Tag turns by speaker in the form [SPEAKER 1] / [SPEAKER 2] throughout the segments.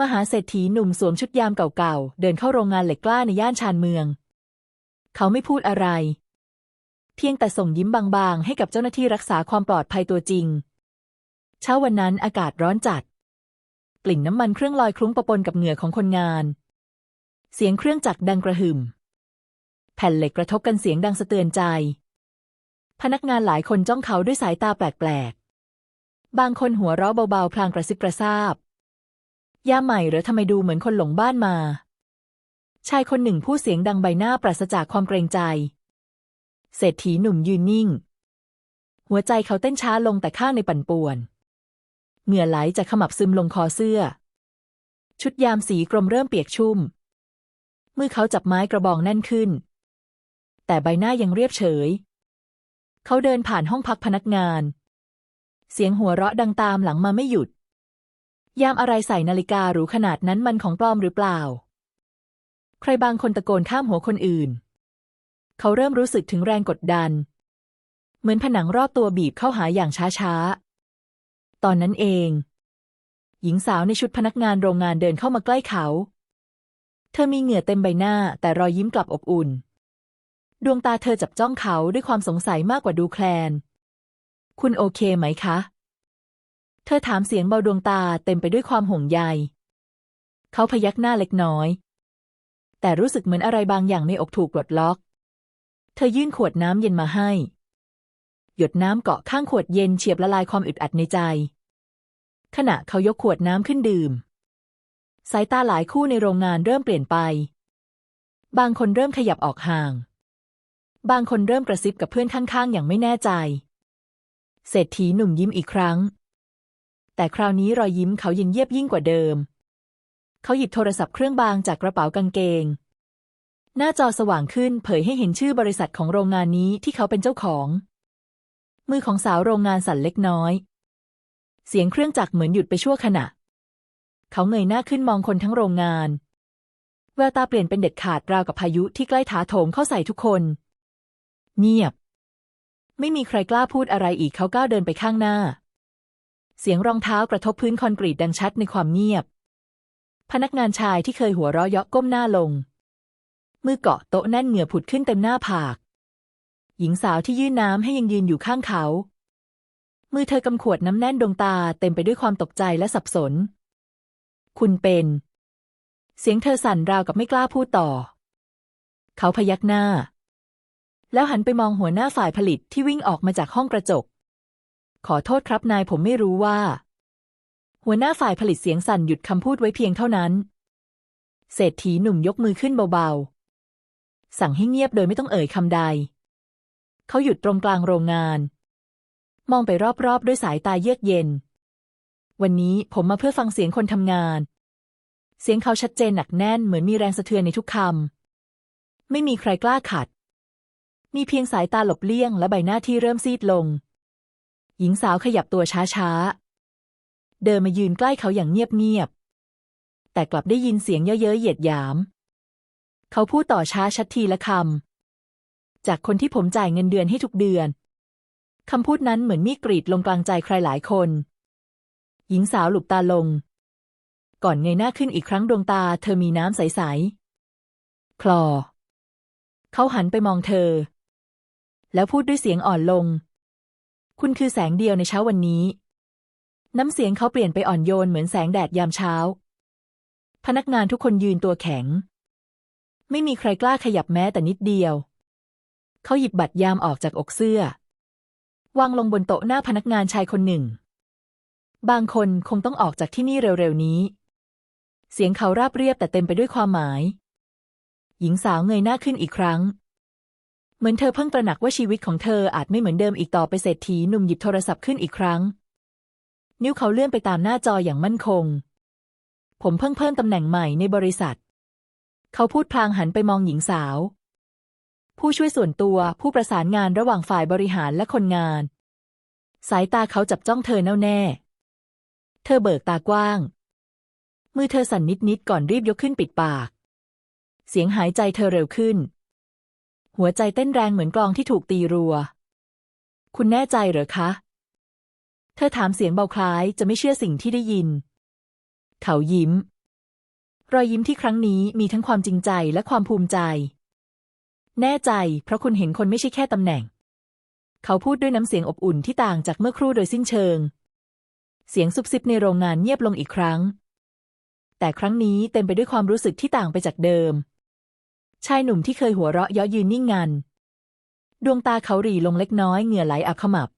[SPEAKER 1] มหาเศรษฐีหนุ่มสวมชุดยามเก่าๆ เดินเข้าโรงงานเหล็กกล้าในย่านชานเมือง เขาไม่พูดอะไร เพียงแต่ส่งยิ้มบางๆ ให้กับเจ้าหน้าที่รักษาความปลอดภัยตัวจริง เช้าวันนั้นอากาศร้อนจัด กลิ่นน้ำมันเครื่องลอยคลุ้งปะปนกับเหงื่อของคนงาน เสียงเครื่องจักรดังกระหึ่ม แผ่นเหล็กกระทบกันเสียงดังสะเตือนใจ พนักงานหลายคนจ้องเขาด้วยสายตาแปลกๆ บางคนหัวเราะเบาๆ พลางกระซิบกระซาบ ย่าใหม่หรือทำไมดูเหมือนคนหลงบ้านมา ชายคนหนึ่งพูดเสียงดังใบหน้าปราศจากความเกรงใจ เศรษฐีหนุ่มยืนนิ่ง หัวใจเขาเต้นช้าลงแต่ข้างในปั่นป่วน เหงื่อไหลจากขมับซึมลงคอเสื้อ ชุดยามสีกรมเริ่มเปียกชุ่ม มือเขาจับไม้กระบองแน่นขึ้น แต่ใบหน้ายังเรียบเฉย เขาเดินผ่านห้องพักพนักงาน เสียงหัวเราะดังตามหลังมาไม่หยุด ยามอะไรใส่นาฬิกาหรูขนาดนั้นมันของปลอมหรือเปล่า ใครบางคนตะโกนข้ามหัวคนอื่น เขาเริ่มรู้สึกถึงแรงกดดัน เหมือนผนังรอบตัวบีบเข้าหาอย่างช้าๆ ตอนนั้นเอง หญิงสาวในชุดพนักงานโรงงานเดินเข้ามาใกล้เขา เธอมีเหงื่อเต็มใบหน้าแต่รอยยิ้มกลับอบอุ่น ดวงตาเธอจับจ้องเขาด้วยความสงสัยมากกว่าดูแคลน คุณโอเคไหมคะ เธอถามเสียงเบาดวงตาเต็มไปด้วยความห่วงใย เขาพยักหน้าเล็กน้อย แต่รู้สึกเหมือนอะไรบางอย่างในอกถูกปลดล็อก เธอยื่นขวดน้ำเย็นมาให้ หยดน้ำเกาะข้างขวดเย็นเฉียบละลายความอึดอัดในใจ ขณะเขายกขวดน้ำขึ้นดื่ม สายตาหลายคู่ในโรงงานเริ่มเปลี่ยนไป บางคนเริ่มขยับออกห่าง บางคนเริ่มกระซิบกับเพื่อนข้างๆ อย่างไม่แน่ใจ เศรษฐีหนุ่มยิ้มอีกครั้ง แต่คราวนี้รอยยิ้มเขาเย็นเยียบยิ่งกว่าเดิม เขาหยิบโทรศัพท์เครื่องบางจากกระเป๋ากางเกง หน้าจอสว่างขึ้นเผยให้เห็นชื่อบริษัทของโรงงานนี้ที่เขาเป็นเจ้าของ มือของสาวโรงงานสั่นเล็กน้อย เสียงเครื่องจักรเหมือนหยุดไปชั่วขณะ เขาเงยหน้าขึ้นมองคนทั้งโรงงาน แววตาเปลี่ยนเป็นเด็ดขาดราวกับพายุที่ใกล้ถาโถมเข้าใส่ทุกคน เงียบ ไม่มีใครกล้าพูดอะไรอีกเขาก้าวเดินไปข้างหน้า เสียงรองเท้ากระทบพื้นคอนกรีตดังชัดในความเงียบ พนักงานชายที่เคยหัวเราะเยาะก้มหน้าลง มือเกาะโต๊ะแน่นเหงื่อผุดขึ้นเต็มหน้าผาก หญิงสาวที่ยื่นน้ำให้ยังยืนอยู่ข้างเขา มือเธอกำขวดน้ำแน่นดวงตาเต็มไปด้วยความตกใจและสับสน คุณเป็น เสียงเธอสั่นราวกับไม่กล้าพูดต่อ เขาพยักหน้า แล้วหันไปมองหัวหน้าฝ่ายผลิตที่วิ่งออกมาจากห้องกระจก ขอโทษครับนายผมไม่รู้ว่า หัวหน้าฝ่ายผลิตเสียงสั่นหยุดคำพูดไว้เพียงเท่านั้น เศรษฐีหนุ่มยกมือขึ้นเบาๆ สั่งให้เงียบโดยไม่ต้องเอ่ยคำใด เขาหยุดตรงกลางโรงงาน มองไปรอบๆ ด้วยสายตาเยือกเย็น วันนี้ผมมาเพื่อฟังเสียงคนทำงาน เสียงเขาชัดเจนหนักแน่นเหมือนมีแรงสะเทือนในทุกคำไม่มีใครกล้าขัด มีเพียงสายตาหลบเลี่ยงและใบหน้าที่เริ่มซีดลง หญิงสาวขยับตัวช้าๆ เดินมายืนใกล้เขาอย่างเงียบๆ แต่กลับได้ยินเสียงเย้ยๆเหยียดหยาม เขาพูดต่อช้าชัดทีละคำ จากคนที่ผมจ่ายเงินเดือนให้ทุกเดือน คำพูดนั้นเหมือนมีกรีดลงกลางใจใครหลายคน หญิงสาวหลุบตาลง ก่อนเงยหน้าขึ้นอีกครั้งดวงตาเธอมีน้ำใสๆ คลอ เขาหันไปมองเธอ แล้วพูดด้วยเสียงอ่อนลง คุณคือแสงเดียวในเช้าวันนี้ น้ำเสียงเขาเปลี่ยนไปอ่อนโยนเหมือนแสงแดดยามเช้า พนักงานทุกคนยืนตัวแข็ง ไม่มีใครกล้าขยับแม้แต่นิดเดียว เขาหยิบบัตรยามออกจากอกเสื้อ วางลงบนโต๊ะหน้าพนักงานชายคนหนึ่ง บางคนคงต้องออกจากที่นี่เร็วๆนี้ เสียงเขาราบเรียบแต่เต็มไปด้วยความหมาย หญิงสาวเงยหน้าขึ้นอีกครั้ง เหมือนเธอเพิ่งตระหนักว่าชีวิตของเธออาจไม่เหมือนเดิมอีกต่อไปเศรษฐีหนุ่มหยิบโทรศัพท์ขึ้นอีกครั้ง นิ้วเขาเลื่อนไปตามหน้าจออย่างมั่นคง ผมเพิ่งเพิ่มตำแหน่งใหม่ในบริษัท เขาพูดพลางหันไปมองหญิงสาว ผู้ช่วยส่วนตัวผู้ประสานงานระหว่างฝ่ายบริหารและคนงาน สายตาเขาจับจ้องเธอแน่วแน่ เธอเบิกตากว้าง มือเธอสั่นนิดๆก่อนรีบยกขึ้นปิดปาก เสียงหายใจเธอเร็วขึ้น หัวใจเต้นแรงเหมือนกลองที่ถูกตีรัว คุณแน่ใจเหรอคะ เธอถามเสียงเบาคล้ายจะไม่เชื่อสิ่งที่ได้ยิน เขายิ้ม รอยยิ้มที่ครั้งนี้มีทั้งความจริงใจและความภูมิใจ แน่ใจเพราะคุณเห็นคนไม่ใช่แค่ตำแหน่ง เขาพูดด้วยน้ำเสียงอบอุ่นที่ต่างจากเมื่อครู่โดยสิ้นเชิง เสียงซุบซิบในโรงงานเงียบลงอีกครั้ง แต่ครั้งนี้เต็มไปด้วยความรู้สึกที่ต่างไปจากเดิม ชายหนุ่มที่เคยหัวเราะเย้อยืนนิ่งงัน ดวงตาเขาหรี่ลงเล็กน้อยเหงื่อไหลอับขมับ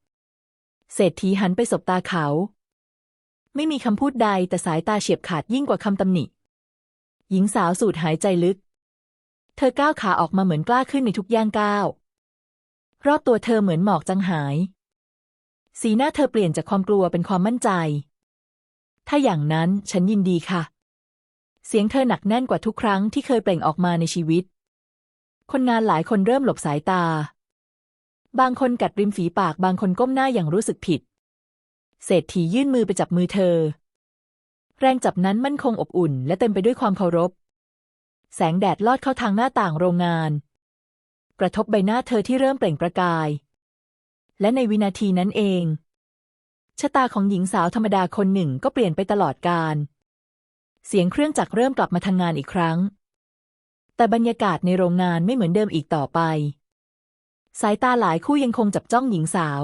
[SPEAKER 1] เศรษฐีหันไปสบตาเขา ไม่มีคำพูดใดแต่สายตาเฉียบขาดยิ่งกว่าคำตำหนิ หญิงสาวสูดหายใจลึก เธอก้าวขาออกมาเหมือนกล้าขึ้นในทุกย่างก้าว รอบตัวเธอเหมือนหมอกจางหาย สีหน้าเธอเปลี่ยนจากความกลัวเป็นความมั่นใจ ถ้าอย่างนั้นฉันยินดีค่ะเสียงเธอหนักแน่นกว่าทุกครั้งที่เคยเปล่งออกมาในชีวิต คนงานหลายคนเริ่มหลบสายตา บางคนกัดริมฝีปาก บางคนก้มหน้าอย่างรู้สึกผิด เศรษฐียื่นมือไปจับมือเธอ แรงจับนั้นมั่นคงอบอุ่น และเต็มไปด้วยความเคารพ แสงแดดลอดเข้าทางหน้าต่างโรงงาน กระทบใบหน้าเธอที่เริ่มเปล่งประกาย และในวินาทีนั้นเอง ชะตาของหญิงสาวธรรมดาคนหนึ่งก็เปลี่ยนไปตลอดกาลเสียงเครื่องจักรเริ่มกลับมาทำงงานอีกครั้ง แต่บรรยากาศในโรงงานไม่เหมือนเดิมอีกต่อไป สายตาหลายคู่ยังคงจับจ้องหญิงสาว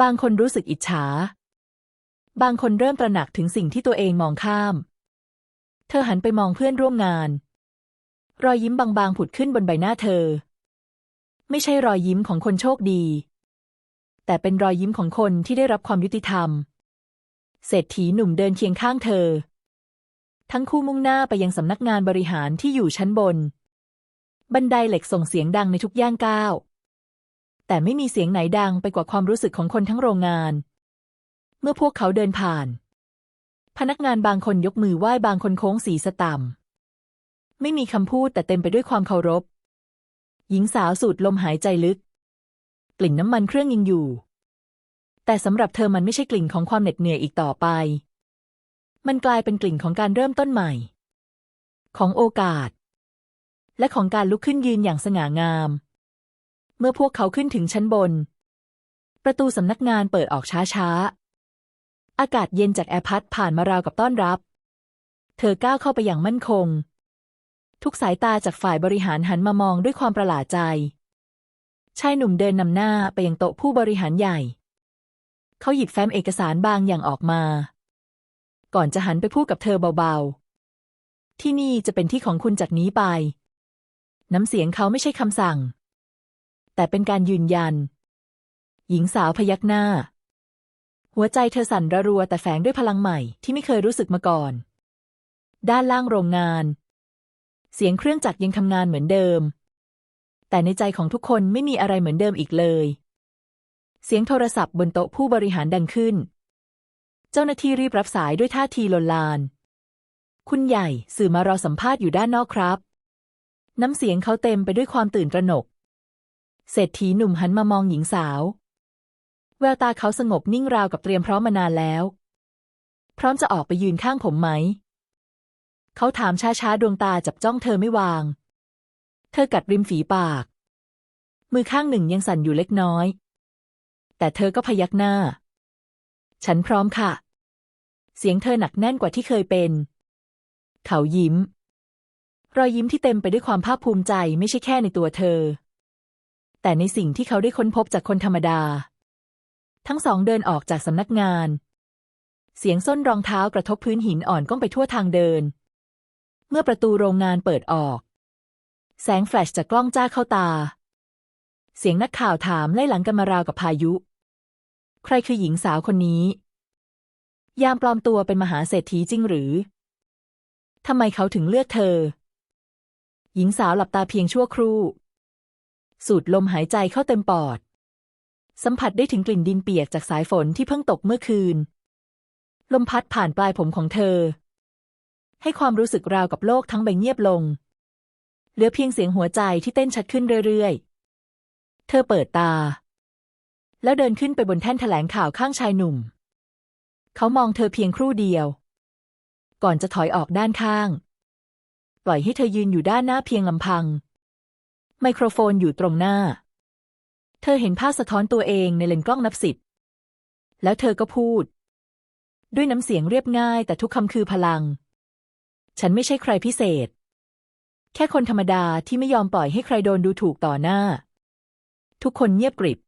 [SPEAKER 1] บางคนรู้สึกอิจฉา บางคนเริ่มตระหนักถึงสิ่งที่ตัวเองมองข้าม เธอหันไปมองเพื่อนร่วมงาน รอยยิ้มบางๆผุดขึ้นบนใบหน้าเธอ ไม่ใช่รอยยิ้มของคนโชคดี แต่เป็นรอยยิ้มของคนที่ได้รับความยุติธรรม เศรษฐีหนุ่มเดินเคียงข้างเธอ ทั้งคู่มุ่งหน้าไปยังสำนักงานบริหารที่อยู่ชั้นบน บันไดเหล็กส่งเสียงดังในทุกย่างก้าว แต่ไม่มีเสียงไหนดังไปกว่าความรู้สึกของคนทั้งโรงงาน เมื่อพวกเขาเดินผ่าน พนักงานบางคนยกมือไหว้บางคนโค้งศีรษะต่ำไม่มีคำพูดแต่เต็มไปด้วยความเคารพ หญิงสาวสูดลมหายใจลึก กลิ่นน้ำมันเครื่องยังอยู่ แต่สำหรับเธอมันไม่ใช่กลิ่นของความเหน็ดเหนื่อยอีกต่อไป มันกลายเป็นกลิ่นของการเริ่มต้นใหม่ ของโอกาส และของการลุกขึ้นยืนอย่างสง่างาม เมื่อพวกเขาขึ้นถึงชั้นบน ประตูสำนักงานเปิดออกช้าๆ อากาศเย็นจากแอร์พัดผ่านมาราวกับต้อนรับ เธอก้าวเข้าไปอย่างมั่นคง ทุกสายตาจากฝ่ายบริหารหันมามองด้วยความประหลาดใจ ชายหนุ่มเดินนำหน้าไปยังโต๊ะผู้บริหารใหญ่ เขาหยิบแฟ้มเอกสารบางอย่างออกมา ก่อนจะหันไปพูดกับเธอเบาๆ ที่นี่จะเป็นที่ของคุณจากนี้ไป น้ำเสียงเขาไม่ใช่คำสั่ง แต่เป็นการยืนยัน หญิงสาวพยักหน้า หัวใจเธอสั่นระรัวแต่แฝงด้วยพลังใหม่ที่ไม่เคยรู้สึกมาก่อน ด้านล่างโรงงาน เสียงเครื่องจักรยังทำงานเหมือนเดิม แต่ในใจของทุกคนไม่มีอะไรเหมือนเดิมอีกเลย เสียงโทรศัพท์บนโต๊ะผู้บริหารดังขึ้น เจ้าหน้าที่รีบรับสายด้วยท่าทีลนลาน คุณใหญ่สื่อมารอสัมภาษณ์อยู่ด้านนอกครับ น้ำเสียงเขาเต็มไปด้วยความตื่นตระหนก เศรษฐีหนุ่มหันมามองหญิงสาว แววตาเขาสงบนิ่งราวกับเตรียมพร้อมมานานแล้ว พร้อมจะออกไปยืนข้างผมไหม เขาถามช้าๆ ดวงตาจับจ้องเธอไม่วาง เธอกัดริมฝีปาก มือข้างหนึ่งยังสั่นอยู่เล็กน้อย แต่เธอก็พยักหน้าฉันพร้อมค่ะ เสียงเธอหนักแน่นกว่าที่เคยเป็น เขายิ้ม รอยยิ้มที่เต็มไปด้วยความภาคภูมิใจไม่ใช่แค่ในตัวเธอ แต่ในสิ่งที่เขาได้ค้นพบจากคนธรรมดา ทั้งสองเดินออกจากสำนักงาน เสียงส้นรองเท้ากระทบพื้นหินอ่อนก้องไปทั่วทางเดิน เมื่อประตูโรงงานเปิดออก แสงแฟลชจากกล้องจ้าเข้าตา เสียงนักข่าวถามไล่หลังกันมาราวกับพายุ ใครคือหญิงสาวคนนี้ ยามปลอมตัวเป็นมหาเศรษฐีจริงหรือ ทำไมเขาถึงเลือกเธอ หญิงสาวหลับตาเพียงชั่วครู่ สูดลมหายใจเข้าเต็มปอด สัมผัสได้ถึงกลิ่นดินเปียกจากสายฝนที่เพิ่งตกเมื่อคืน ลมพัดผ่านปลายผมของเธอ ให้ความรู้สึกราวกับโลกทั้งใบเงียบลง เหลือเพียงเสียงหัวใจที่เต้นชัดขึ้นเรื่อยๆ เธอเปิดตา แล้วเดินขึ้นไปบนแท่นแถลงข่าวข้างชายหนุ่ม เขามองเธอเพียงครู่เดียว ก่อนจะถอยออกด้านข้าง ปล่อยให้เธอยืนอยู่ด้านหน้าเพียงลำพัง ไมโครโฟนอยู่ตรงหน้า เธอเห็นภาพสะท้อนตัวเองในเลนส์กล้องนับสิบแล้วเธอก็พูด ด้วยน้ำเสียงเรียบง่ายแต่ทุกคำคือพลัง ฉันไม่ใช่ใครพิเศษ แค่คนธรรมดาที่ไม่ยอมปล่อยให้ใครโดนดูถูกต่อหน้า ทุกคนเงียบกริบ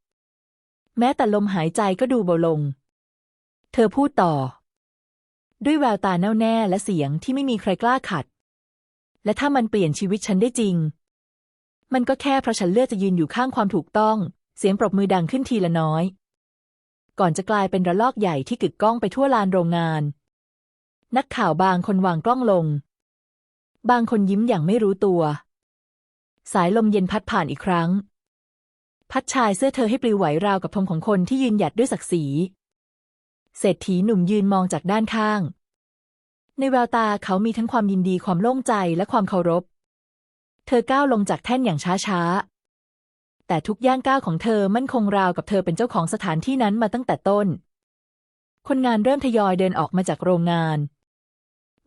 [SPEAKER 1] แม้แต่ลมหายใจก็ดูเบาลง เธอพูดต่อ ด้วยแววตาแน่วแน่และเสียงที่ไม่มีใครกล้าขัด และถ้ามันเปลี่ยนชีวิตฉันได้จริง มันก็แค่เพราะฉันเลือกจะยืนอยู่ข้างความถูกต้อง เสียงปรบมือดังขึ้นทีละน้อย ก่อนจะกลายเป็นระลอกใหญ่ที่กึกก้องไปทั่วลานโรงงาน นักข่าวบางคนวางกล้องลง บางคนยิ้มอย่างไม่รู้ตัว สายลมเย็นพัดผ่านอีกครั้ง พัดชายเสื้อเธอให้ปลิวไหวราวกับธงของคนที่ยืนหยัดด้วยศักดิ์ศรี เศรษฐีหนุ่มยืนมองจากด้านข้าง ในแววตาเขามีทั้งความยินดีความโล่งใจและความเคารพ เธอก้าวลงจากแท่นอย่างช้าๆ แต่ทุกย่างก้าวของเธอมั่นคงราวกับเธอเป็นเจ้าของสถานที่นั้นมาตั้งแต่ต้น คนงานเริ่มทยอยเดินออกมาจากโรงงาน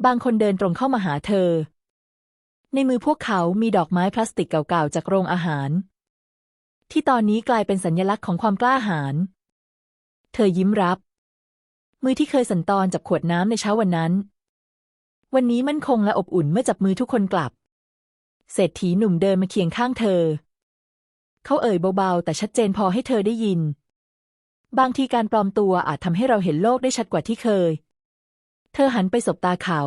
[SPEAKER 1] บางคนเดินตรงเข้ามาหาเธอ ในมือพวกเขามีดอกไม้พลาสติกเก่าๆจากโรงอาหาร ที่ตอนนี้กลายเป็นสัญลักษณ์ของความกล้าหาญเธอยิ้มรับ มือที่เคยสันตอนจับขวดน้ำในเช้าวันนั้น วันนี้มั่นคงและอบอุ่นเมื่อจับมือทุกคนกลับ เศรษฐีหนุ่มเดินมาเคียงข้างเธอ เขาเอ่ยเบาๆ แต่ชัดเจนพอให้เธอได้ยิน บางทีการปลอมตัวอาจทำให้เราเห็นโลกได้ชัดกว่าที่เคย เธอหันไปสบตาเขา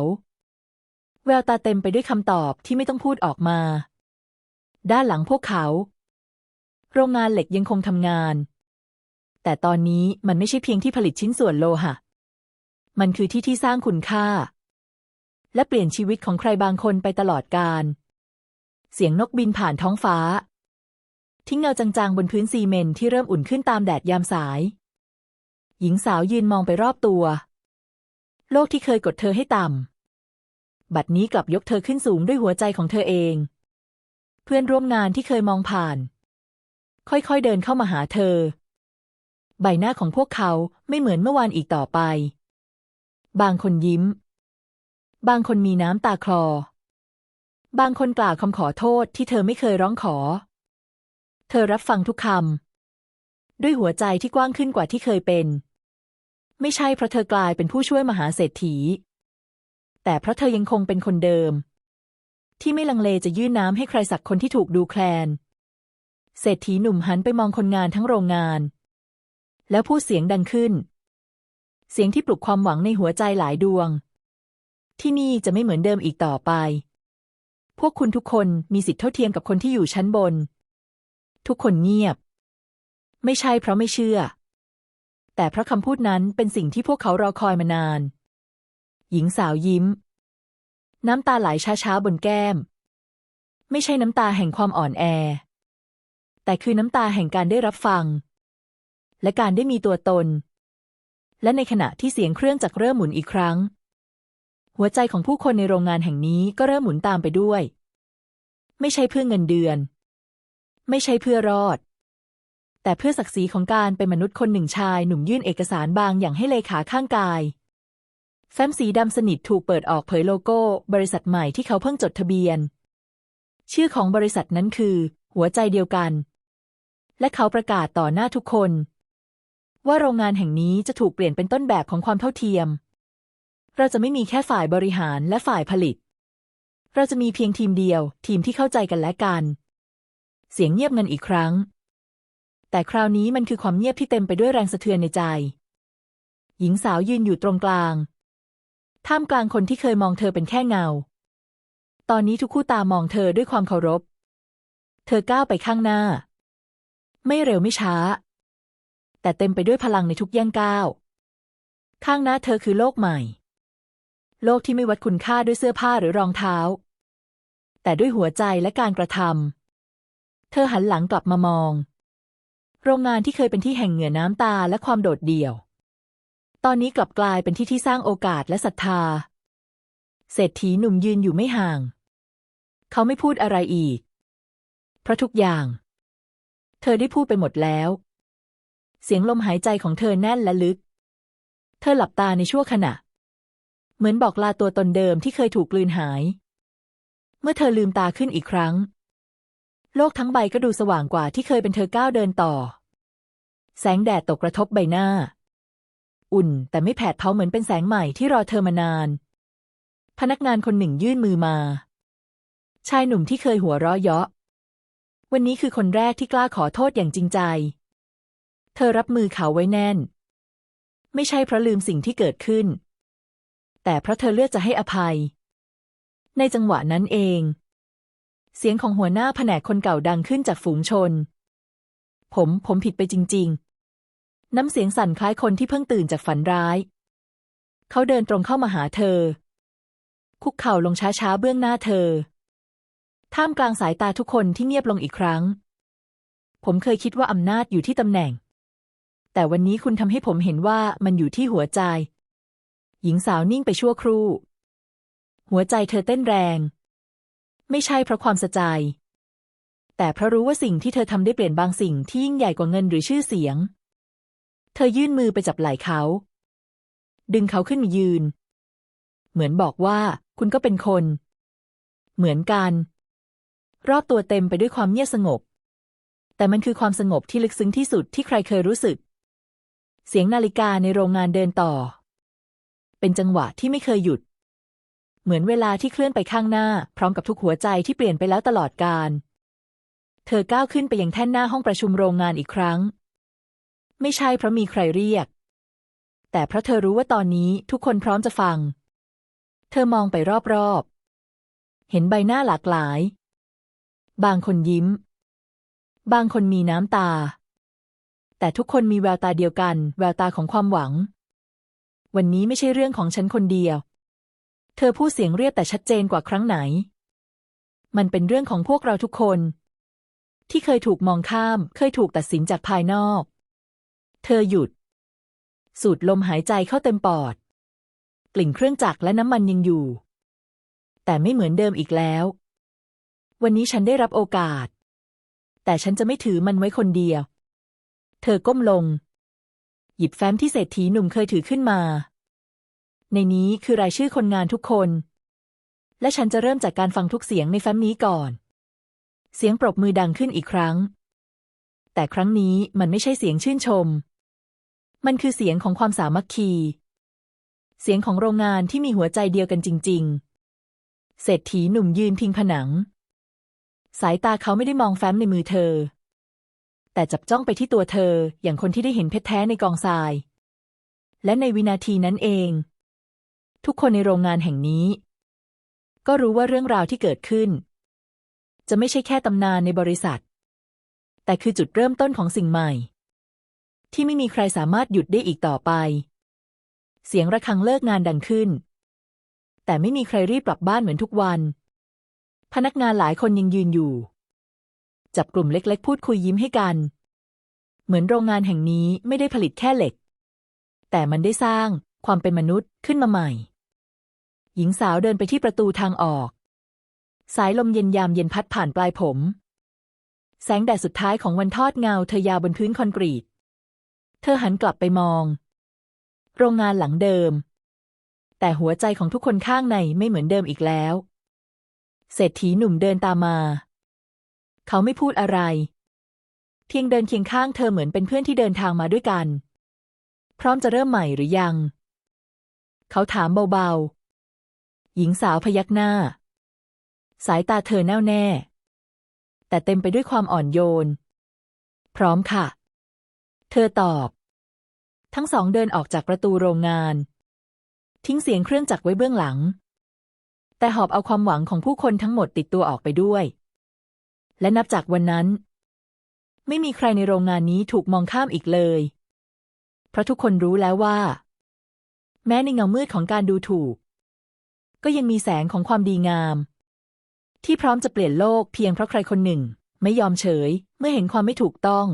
[SPEAKER 1] แววตาเต็มไปด้วยคำตอบที่ไม่ต้องพูดออกมา ด้านหลังพวกเขา โรงงานเหล็กยังคงทำงาน แต่ตอนนี้มันไม่ใช่เพียงที่ผลิตชิ้นส่วนโลหะ มันคือที่ที่สร้างคุณค่า และเปลี่ยนชีวิตของใครบางคนไปตลอดกาลเสียงนกบินผ่านท้องฟ้า ทิ้งเงาจางๆบนพื้นซีเมนที่เริ่มอุ่นขึ้นตามแดดยามสาย หญิงสาวยืนมองไปรอบตัว โลกที่เคยกดเธอให้ต่ำ บัดนี้กลับยกเธอขึ้นสูงด้วยหัวใจของเธอเอง เพื่อนร่วมงานที่เคยมองผ่าน ค่อยๆเดินเข้ามาหาเธอ ใบหน้าของพวกเขาไม่เหมือนเมื่อวานอีกต่อไป บางคนยิ้ม บางคนมีน้ำตาคลอ บางคนกล่าวคำขอโทษที่เธอไม่เคยร้องขอ เธอรับฟังทุกคำด้วยหัวใจที่กว้างขึ้นกว่าที่เคยเป็น ไม่ใช่เพราะเธอกลายเป็นผู้ช่วยมหาเศรษฐี แต่เพราะเธอยังคงเป็นคนเดิม ที่ไม่ลังเลจะยื่นน้ำให้ใครสักคนที่ถูกดูแคลน เศรษฐีหนุ่มหันไปมองคนงานทั้งโรงงาน แล้วพูดเสียงดังขึ้น เสียงที่ปลุกความหวังในหัวใจหลายดวง ที่นี่จะไม่เหมือนเดิมอีกต่อไป พวกคุณทุกคนมีสิทธิเท่าเทียมกับคนที่อยู่ชั้นบน ทุกคนเงียบ ไม่ใช่เพราะไม่เชื่อ แต่เพราะคำพูดนั้นเป็นสิ่งที่พวกเขารอคอยมานาน หญิงสาวยิ้ม น้ำตาไหลช้าๆบนแก้ม ไม่ใช่น้ำตาแห่งความอ่อนแอ แต่คือน้ำตาแห่งการได้รับฟัง และการได้มีตัวตน และในขณะที่เสียงเครื่องจักรเริ่มหมุนอีกครั้ง หัวใจของผู้คนในโรงงานแห่งนี้ก็เริ่มหมุนตามไปด้วย ไม่ใช่เพื่อเงินเดือน ไม่ใช่เพื่อรอด แต่เพื่อศักดิ์ศรีของการเป็นมนุษย์คนหนึ่งชายหนุ่มยื่นเอกสารบางอย่างให้เลขาข้างกาย แฟ้มสีดำสนิทถูกเปิดออกเผยโลโก้ บริษัทใหม่ที่เขาเพิ่งจดทะเบียน ชื่อของบริษัทนั้นคือ หัวใจเดียวกัน และเขาประกาศต่อหน้าทุกคน ว่าโรงงานแห่งนี้จะถูกเปลี่ยนเป็นต้นแบบของความเท่าเทียม เราจะไม่มีแค่ฝ่ายบริหารและฝ่ายผลิต เราจะมีเพียงทีมเดียว ทีมที่เข้าใจกันและกัน เสียงเงียบงันอีกครั้ง แต่คราวนี้มันคือความเงียบที่เต็มไปด้วยแรงสะเทือนในใจ หญิงสาวยืนอยู่ตรงกลาง ท่ามกลางคนที่เคยมองเธอเป็นแค่เงา ตอนนี้ทุกคู่ตามองเธอด้วยความเคารพ เธอก้าวไปข้างหน้า ไม่เร็วไม่ช้า แต่เต็มไปด้วยพลังในทุกย่างก้าว ข้างหน้าเธอคือโลกใหม่ โลกที่ไม่วัดคุณค่าด้วยเสื้อผ้าหรือรองเท้า แต่ด้วยหัวใจและการกระทำเธอหันหลังกลับมามอง โรงงานที่เคยเป็นที่แห่งเหงื่อน้ำตาและความโดดเดี่ยว ตอนนี้กลับกลายเป็นที่ที่สร้างโอกาสและศรัทธา เศรษฐีหนุ่มยืนอยู่ไม่ห่าง เขาไม่พูดอะไรอีก เพราะทุกอย่าง เธอได้พูดไปหมดแล้ว เสียงลมหายใจของเธอแน่นและลึก เธอหลับตาในชั่วขณะ เหมือนบอกลาตัวตนเดิมที่เคยถูกกลืนหาย เมื่อเธอลืมตาขึ้นอีกครั้ง โลกทั้งใบก็ดูสว่างกว่าที่เคยเป็นเธอก้าวเดินต่อ แสงแดดตกกระทบใบหน้า อุ่นแต่ไม่แผดเผาเหมือนเป็นแสงใหม่ที่รอเธอมานาน พนักงานคนหนึ่งยื่นมือมา ชายหนุ่มที่เคยหัวเราะเยาะวันนี้คือคนแรกที่กล้าขอโทษอย่างจริงใจ เธอรับมือเขาไว้แน่น ไม่ใช่เพราะลืมสิ่งที่เกิดขึ้น แต่เพราะเธอเลือกจะให้อภัย ในจังหวะนั้นเอง เสียงของหัวหน้าแผนกคนเก่าดังขึ้นจากฝูงชน ผมผมผิดไปจริง ๆ น้ำเสียงสั่นคล้ายคนที่เพิ่งตื่นจากฝันร้าย เขาเดินตรงเข้ามาหาเธอ คุกเข่าลงช้าๆเบื้องหน้าเธอ ท่ามกลางสายตาทุกคนที่เงียบลงอีกครั้งผมเคยคิดว่าอำนาจอยู่ที่ตำแหน่ง แต่วันนี้คุณทำให้ผมเห็นว่ามันอยู่ที่หัวใจ หญิงสาวนิ่งไปชั่วครู่ หัวใจเธอเต้นแรง ไม่ใช่เพราะความสะใจ แต่เพราะรู้ว่าสิ่งที่เธอทำได้เปลี่ยนบางสิ่งที่ยิ่งใหญ่กว่าเงินหรือชื่อเสียง เธอยื่นมือไปจับไหล่เขา ดึงเขาขึ้นมายืน เหมือนบอกว่าคุณก็เป็นคน เหมือนกัน รอบตัวเต็มไปด้วยความเงียบสงบ แต่มันคือความสงบที่ลึกซึ้งที่สุดที่ใครเคยรู้สึก เสียงนาฬิกาในโรงงานเดินต่อ เป็นจังหวะที่ไม่เคยหยุด เหมือนเวลาที่เคลื่อนไปข้างหน้า พร้อมกับทุกหัวใจที่เปลี่ยนไปแล้วตลอดกาลเธอก้าวขึ้นไปยังแท่นหน้าห้องประชุมโรงงานอีกครั้ง ไม่ใช่เพราะมีใครเรียก แต่เพราะเธอรู้ว่าตอนนี้ทุกคนพร้อมจะฟัง เธอมองไปรอบๆ เห็นใบหน้าหลากหลาย บางคนยิ้ม บางคนมีน้ำตา แต่ทุกคนมีแววตาเดียวกัน แววตาของความหวัง วันนี้ไม่ใช่เรื่องของฉันคนเดียว เธอพูดเสียงเรียบแต่ชัดเจนกว่าครั้งไหน มันเป็นเรื่องของพวกเราทุกคน ที่เคยถูกมองข้าม เคยถูกตัดสินจากภายนอก เธอหยุด สูดลมหายใจเข้าเต็มปอด กลิ่นเครื่องจักรและน้ำมันยังอยู่ แต่ไม่เหมือนเดิมอีกแล้ว วันนี้ฉันได้รับโอกาส แต่ฉันจะไม่ถือมันไว้คนเดียว เธอก้มลง หยิบแฟ้มที่เศรษฐีหนุ่มเคยถือขึ้นมา ในนี้คือรายชื่อคนงานทุกคน และฉันจะเริ่มจากการฟังทุกเสียงในแฟ้มนี้ก่อน เสียงปรบมือดังขึ้นอีกครั้ง แต่ครั้งนี้มันไม่ใช่เสียงชื่นชม มันคือเสียงของความสามัคคี เสียงของโรงงานที่มีหัวใจเดียวกันจริง ๆ เศรษฐีหนุ่มยืนพิงผนัง สายตาเขาไม่ได้มองแฟ้มในมือเธอ แต่จับจ้องไปที่ตัวเธอ อย่างคนที่ได้เห็นเพชรแท้ในกองทราย และในวินาทีนั้นเอง ทุกคนในโรงงานแห่งนี้ ก็รู้ว่าเรื่องราวที่เกิดขึ้น จะไม่ใช่แค่ตำนานในบริษัท แต่คือจุดเริ่มต้นของสิ่งใหม่ ที่ไม่มีใครสามารถหยุดได้อีกต่อไป เสียงระฆังเลิกงานดังขึ้น แต่ไม่มีใครรีบกลับบ้านเหมือนทุกวัน พนักงานหลายคนยังยืนอยู่ จับกลุ่มเล็ก ๆ พูดคุยยิ้มให้กัน เหมือนโรงงานแห่งนี้ไม่ได้ผลิตแค่เหล็ก แต่มันได้สร้างความเป็นมนุษย์ขึ้นมาใหม่ หญิงสาวเดินไปที่ประตูทางออก สายลมเย็นยามเย็นพัดผ่านปลายผม แสงแดดสุดท้ายของวันทอดเงาเธอยาวบนพื้นคอนกรีต เธอหันกลับไปมอง โรงงานหลังเดิม แต่หัวใจของทุกคนข้างในไม่เหมือนเดิมอีกแล้วเศรษฐีหนุ่มเดินตามมา เขาไม่พูดอะไรเพียงเดินเคียงข้างเธอเหมือนเป็นเพื่อนที่เดินทางมาด้วยกัน พร้อมจะเริ่มใหม่หรือยัง เขาถามเบาๆ หญิงสาวพยักหน้า สายตาเธอแน่วแน่ แต่เต็มไปด้วยความอ่อนโยน พร้อมค่ะ เธอตอบ ทั้งสองเดินออกจากประตูโรงงาน ทิ้งเสียงเครื่องจักรไว้เบื้องหลัง แต่หอบเอาความหวังของผู้คนทั้งหมดติดตัวออกไปด้วย และนับจากวันนั้น ไม่มีใครในโรงงานนี้ถูกมองข้ามอีกเลย เพราะทุกคนรู้แล้วว่า แม้ในเงามืดของการดูถูก ก็ยังมีแสงของความดีงาม ที่พร้อมจะเปลี่ยนโลกเพียงเพราะใครคนหนึ่ง ไม่ยอมเฉยเมื่อเห็นความไม่ถูกต้อง